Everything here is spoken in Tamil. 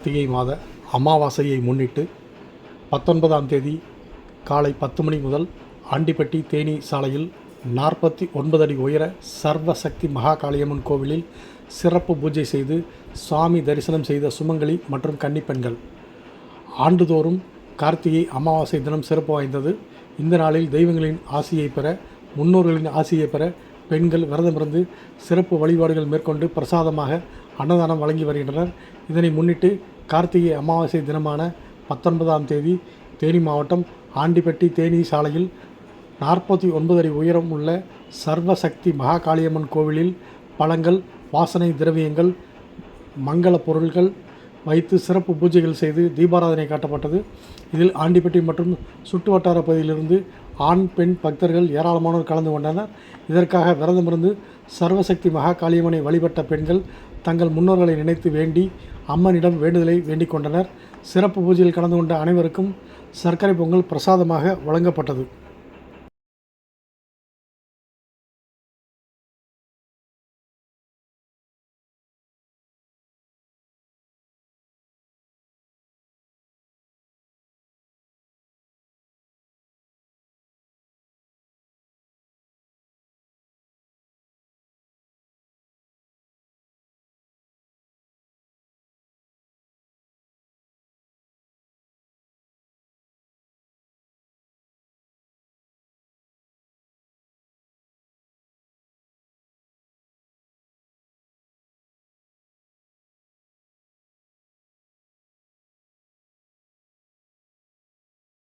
கார்த்திகை மாத அமாவாசையை முன்னிட்டு பத்தொன்பதாம் தேதி காலை பத்து மணி முதல் ஆண்டிப்பட்டி தேனி சாலையில் நாற்பத்தி ஒன்பது அடி உயர சர்வசக்தி மகாகாளியம்மன் கோவிலில் சிறப்பு பூஜை செய்து சுவாமி தரிசனம் செய்த சுமங்கலி மற்றும் கன்னிப்பெண்கள். ஆண்டுதோறும் கார்த்திகை அமாவாசை தினம் சிறப்பு வாய்ந்தது. இந்த நாளில் தெய்வங்களின் ஆசையை பெற முன்னோர்களின் ஆசியை பெற பெண்கள் விரதமிருந்து சிறப்பு வழிபாடுகள் மேற்கொண்டு பிரசாதமாக அன்னதானம் வழங்கி வருகின்றனர். இதனை முன்னிட்டு கார்த்திகை அமாவாசை தினமான பத்தொன்பதாம் தேதி தேனி மாவட்டம் ஆண்டிப்பட்டி தேனி சாலையில் நாற்பத்தி ஒன்பது அடி உயரம் உள்ள சர்வசக்தி மகாகாளியம்மன் கோவிலில் பழங்கள் வாசனை திரவியங்கள் மங்கள பொருட்கள் வைத்து சிறப்பு பூஜைகள் செய்து தீபாராதனை காட்டப்பட்டது. இதில் ஆண்டிப்பட்டி மற்றும் சுற்றுவட்டார பகுதியிலிருந்து ஆண் பெண் பக்தர்கள் ஏராளமானோர் கலந்து கொண்டனர். இதற்காக விரதமிருந்து சர்வசக்தி மகா காளியம்மனை வழிபட்ட பெண்கள் தங்கள் முன்னோர்களை நினைத்து வேண்டி அம்மனிடம் வேண்டுதலை வேண்டிக் கொண்டனர். சிறப்பு பூஜையில் கலந்து கொண்ட அனைவருக்கும் சர்க்கரை பொங்கல் பிரசாதமாக வழங்கப்பட்டது.